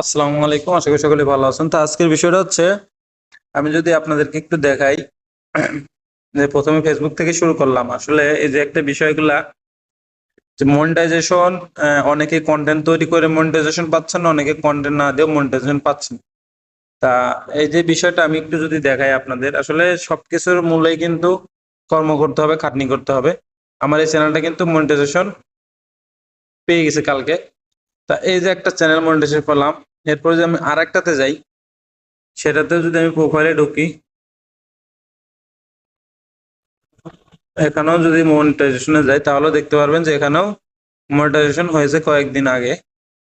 আসসালামু আলাইকুম, আশা করি সকলে ভালো আছেন। তো আজকের বিষয়টা হচ্ছে, আমি যদি আপনাদেরকে একটু দেখাই, যে প্রথমে ফেসবুক থেকে শুরু করলাম। আসলে এই যে একটা বিষয়গুলা, যে মনিটাইজেশন অনেকে কন্টেন্ট তৈরি করে মনিটাইজেশন পাচ্ছেন অনেকে কন্টেন্ট না দিয়েও মনিটাইজেশন পাচ্ছেন তা এই যে বিষয়টা আমি একটু যদি দেখাই আপনাদের, আসলে সবকিছুর মূলেই কিন্তু কর্ম করতে হবে, খাটনি করতে হবে। আমার এই চ্যানেলটা কিন্তু মনিটাইজেশন পেয়ে গেছে কালকে। তা এই যে একটা চ্যানেল মনিটাইজেশন করলাম, এরপরে যদি আমি আর একটাতে যাই সেটাতে যদি আমি প্রোফাইলে ঢুকি, এখানেও যদি মনিটাইজেশনে যাই, তাহলেও দেখতে পারবেন যে এখানেও মনিটাইজেশন হয়েছে কয়েকদিন আগে।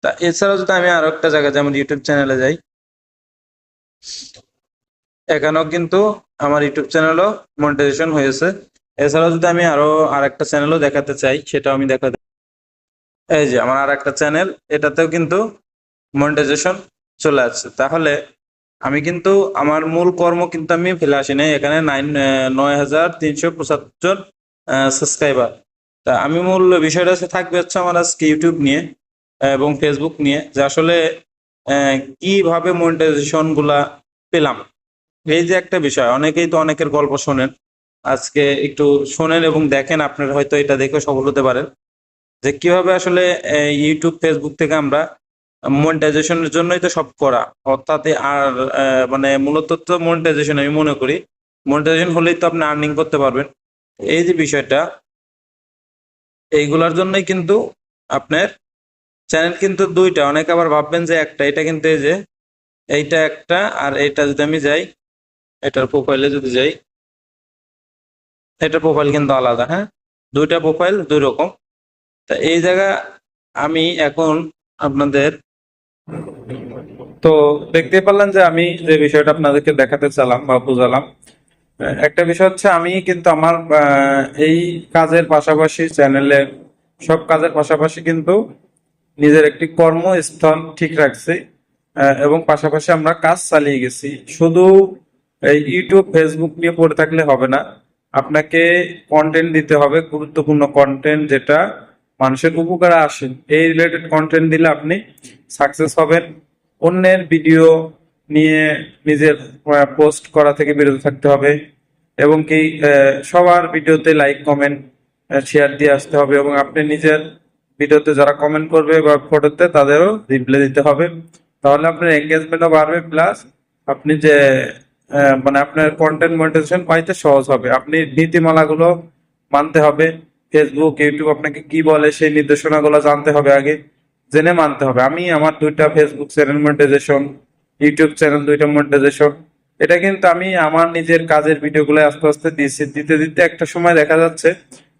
তা এছাড়াও যদি আমি আরও একটা জায়গায় যেমন ইউটিউব চ্যানেলে যাই, এখানেও কিন্তু আমার ইউটিউব চ্যানেলও মনিটাইজেশন হয়েছে। এছাড়াও যদি আমি আরও আর একটা চ্যানেলও দেখাতে চাই, সেটাও আমি দেখাতে এই যে আমার আর একটা চ্যানেল এটাতেও কিন্তু মনিটাইজেশন চলে আসছে। তাহলে আমি কিন্তু আমার মূল কর্ম কিন্তু আমি ফেলে আসি নাই, এখানে নাইন নয় হাজার তিনশো পঁচাত্তর সাবস্ক্রাইবার তা আমি মূল বিষয়টা থাকবে হচ্ছে আমার আজকে ইউটিউব নিয়ে এবং ফেসবুক নিয়ে যে আসলে কীভাবে মনিটাইজেশনগুলা পেলাম। এই যে একটা বিষয়, অনেকেই তো অনেকের গল্প শোনেন। আজকে একটু শোনেন এবং দেখেন, আপনারা হয়তো এটা দেখে সফল হতে পারেন। যে কীভাবে আসলে ইউটিউব ফেসবুক থেকে আমরা মনিটাইজেশনের জন্যই তো সব করা। অর্থাৎ আর মানে মূলত তো মনিটাইজেশন আমি মনে করি। মনিটাইজেশন হলেই তো আপনি আর্নিং করতে পারবেন। এই যে বিষয়টা, এইগুলার জন্যই কিন্তু আপনার চ্যানেল কিন্তু দুইটা। অনেকে আবার ভাববেন যে একটা, এটা কিন্তু এই যে, এইটা একটা, আর এটা যদি আমি যাই, এটার প্রোফাইলে যদি যাই এটার প্রোফাইল কিন্তু আলাদা হ্যাঁ? দুইটা প্রোফাইল দুই রকম। তা এই জায়গা আমি এখন আপনাদের তো দেখতে পারলেন যে আমি যে বিষয়টা আপনাদেরকে দেখাতে চালাম বা বুঝালাম একটা বিষয় হচ্ছে আমি কিন্তু আমার এই কাজের পাশাপাশি চ্যানেলে, সব কাজের পাশাপাশি কিন্তু নিজের একটি কর্মস্থল ঠিক রাখছি এবং পাশাপাশি আমরা কাজ চালিয়ে গেছি। শুধু এই ইউটিউব, ফেসবুক নিয়ে পড়ে থাকলে হবে না, আপনাকে কন্টেন্ট দিতে হবে, গুরুত্বপূর্ণ কন্টেন্ট যেটা মানুষের উপকারে আসে এই রিলেটেড কন্টেন্ট দিলে আপনি সাকসেস হবেন। অন্যের ভিডিও নিয়ে নিজের পোস্ট করা থেকে বিরত থাকতে হবে। এবং কি সবার ভিডিওতে লাইক কমেন্ট শেয়ার দিয়ে আসতে হবে। এবং আপনি নিজের ভিডিওতে যারা কমেন্ট করবে বা ফটোতে তাদেরও রিপ্লাই দিতে হবে। তাহলে আপনার এঙ্গেজমেন্টও বাড়বে। প্লাস আপনি যে মানে আপনার কন্টেন্ট মনিটাইজেশন পাইতে সহজ হবে। আপনি নীতিমালাগুলো মানতে হবে। ফেসবুক ইউটিউব আপনাকে কি বলে সেই নির্দেশনাগুলো জানতে হবে আগে, জেনে মানতে হবে। আমি আমার দুইটা Facebook channel monetization YouTube channel দুইটা মনিটাইজেশন এটা কিন্তু আমি আমার নিজের কাজের ভিডিওগুলো আস্তে আস্তে দিচ্ছি দিতে দিতে একটা সময় দেখা যাচ্ছে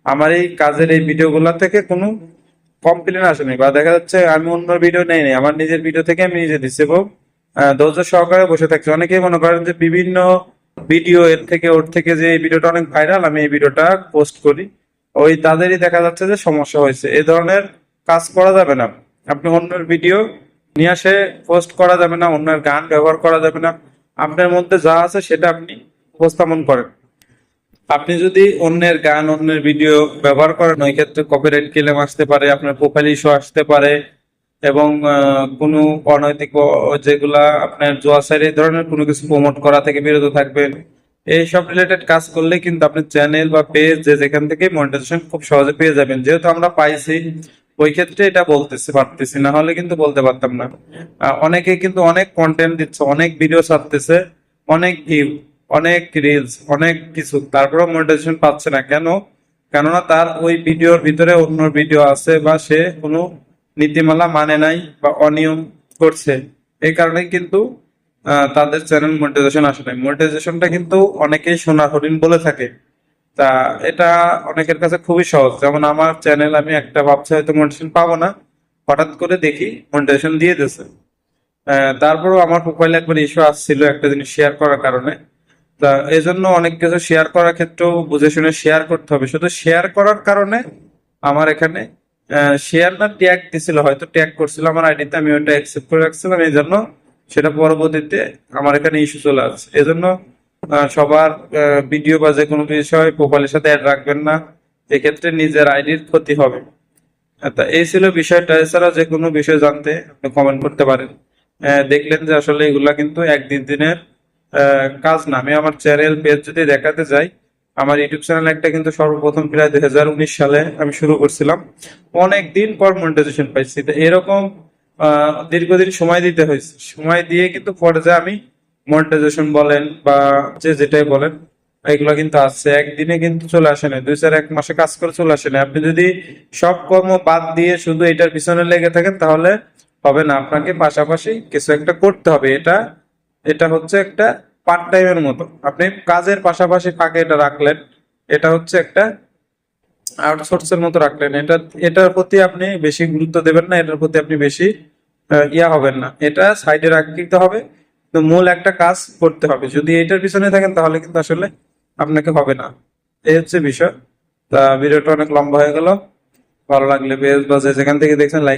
আমার এই কাজের এই ভিডিওগুলো থেকে কোনো কমপ্লেন আসেনি বা দেখা যাচ্ছে আমি অন্য ভিডিও নেই নেই, আমার নিজের ভিডিও থেকে আমি নিজে দিচ্ছি এবং ধৈর্য সহকারে বসে থাকছি। অনেকেই মনে করেন যে বিভিন্ন ভিডিও এর থেকে ওর থেকে যে এই ভিডিওটা অনেক ভাইরাল আমি এই ভিডিওটা পোস্ট করি। ওই তাদেরই দেখা যাচ্ছে যে সমস্যা হয়েছে। এই ধরনের কাজ করা যাবে না। আপনি অন্যের ভিডিও নিয়ে আসে পোস্ট করা যাবে না, অন্যের গান ব্যবহার করা যাবে না। আপনার মধ্যে যা আছে সেটা আপনি উপস্থাপন করেন। আপনি যদি অন্যের গান, অন্যের ভিডিও ব্যবহার করেন, ওই ক্ষেত্রে কপিরাইট ক্লেম আসতে পারে, আপনার প্রোফাইল ইস্যু আসতে পারে এবং কোনো অনৈতিক যেগুলা আপনার জোয়া সাইড এই ধরনের কোনো কিছু প্রমোট করা থেকে বিরত থাকবেন। এইসব রিলেটেড কাজ করলে কিন্তু আপনি চ্যানেল বা পেজ যে যেখান থেকে মনিটাইজেশন খুব সহজে পেয়ে যাবেন। যেহেতু আমরা পাইছি, ওই ক্ষেত্রে এটা বলতেছি, পারতেছি না হলে কিন্তু বলতে পারতাম না। অনেকে কিন্তু অনেক কন্টেন্ট দিচ্ছে, অনেক ভিডিও ছাড়তেছে, অনেক ভিউ অনেক রিলস অনেক কিছু, তারপরেও মনিটাইজেশন পাচ্ছে না। কেন? কেননা তার ওই ভিডিওর ভিতরে অন্য ভিডিও আছে বা সে কোনো নীতিমালা মানে নাই বা অনিয়ম করছে। এই কারণে কিন্তু তাদের চ্যানেল মনিটাইজেশন আসে নাই। মনিটাইজেশনটা কিন্তু অনেকেই সোনার হরিণ বলে থাকে। তা এটা অনেকের কাছে খুবই সহজ। যেমন আমার চ্যানেল আমি একটা ভাবছি হয়তো মনিটাইজেশন পাবো না। হঠাৎ করে দেখি মনিটাইজেশন দিয়ে দিয়েছে। তারপরেও আমার প্রোফাইলে একবার ইস্যু আসছিল একটা জিনিস শেয়ার করার কারণে। তা এই জন্য অনেক কিছু শেয়ার করার ক্ষেত্রেও বুঝে শুনে শেয়ার করতে হবে। শুধু শেয়ার করার কারণে আমার এখানে শেয়ার না ট্যাগ দিছিল, হয়তো ট্যাগ করছিল। আমার আইডিতে আমি ওটা অ্যাকসেপ্ট করে রাখছিলাম। এই জন্য সেটা পরবর্তীতে আমার এখানে ইস্যু চলে আসছে। এই জন্য আহ, সবার ভিডিও বা যে কোনো বিষয় প্রোফাইলের সাথে অ্যাড রাখবেন না। এক্ষেত্রে নিজের আইডির ক্ষতি হবে। তা এই ছিল বিষয়টা। এছাড়া যে কোনো বিষয় জানতে আপনি কমেন্ট করতে পারেন। দেখলেন যে আসলে এগুলা কিন্তু একদিন দিনের কাজ না। আমি আমার চ্যানেল পেজ যদি দেখাতে যাই আমার ইউটিউব চ্যানেল একটা কিন্তু সর্বপ্রথম প্রায় দুই হাজার উনিশ সালে আমি শুরু করছিলাম। অনেক দিন পর মনিটাইজেশন পাইছি। তো এরকম দীর্ঘদিন সময় দিতে হয়েছে। সময় দিয়ে কিন্তু পরে যে আমি মনিটাইজেশন বলেন বা যে যেটাই বলেন, এগুলো কিন্তু আসছে একদিনে কিন্তু চলে আসে না দুই চার এক মাসে কাজ করে চলে আসে না আপনি যদি সব কর্ম বাদ দিয়ে শুধু এটার পিছনে লেগে থাকেন, তাহলে হবে না। আপনাকে পাশাপাশি কিছু একটা করতে হবে। এটা এটা হচ্ছে একটা পার্ট টাইমের মতো। আপনি কাজের পাশাপাশি ফাঁকে এটা রাখলেন। এটা হচ্ছে একটা আউটসোর্সের মতো রাখলেন। এটা, এটার প্রতি আপনি বেশি গুরুত্ব দেবেন না, এটার প্রতি আপনি বেশি ইয়া হবেন না। এটা সাইডে রাখতে হবে তো মূল একটা কাজ করতে হবে। যদি এটার পিছনে থাকেন, তাহলে কিন্তু আসলে আপনাকে হবে না। এই হচ্ছে বিষয়। তা, ভিডিওটা অনেক লম্বা হয়ে গেল। ভালো লাগলে পেজ বা যেখান থেকে দেখছেন লাইক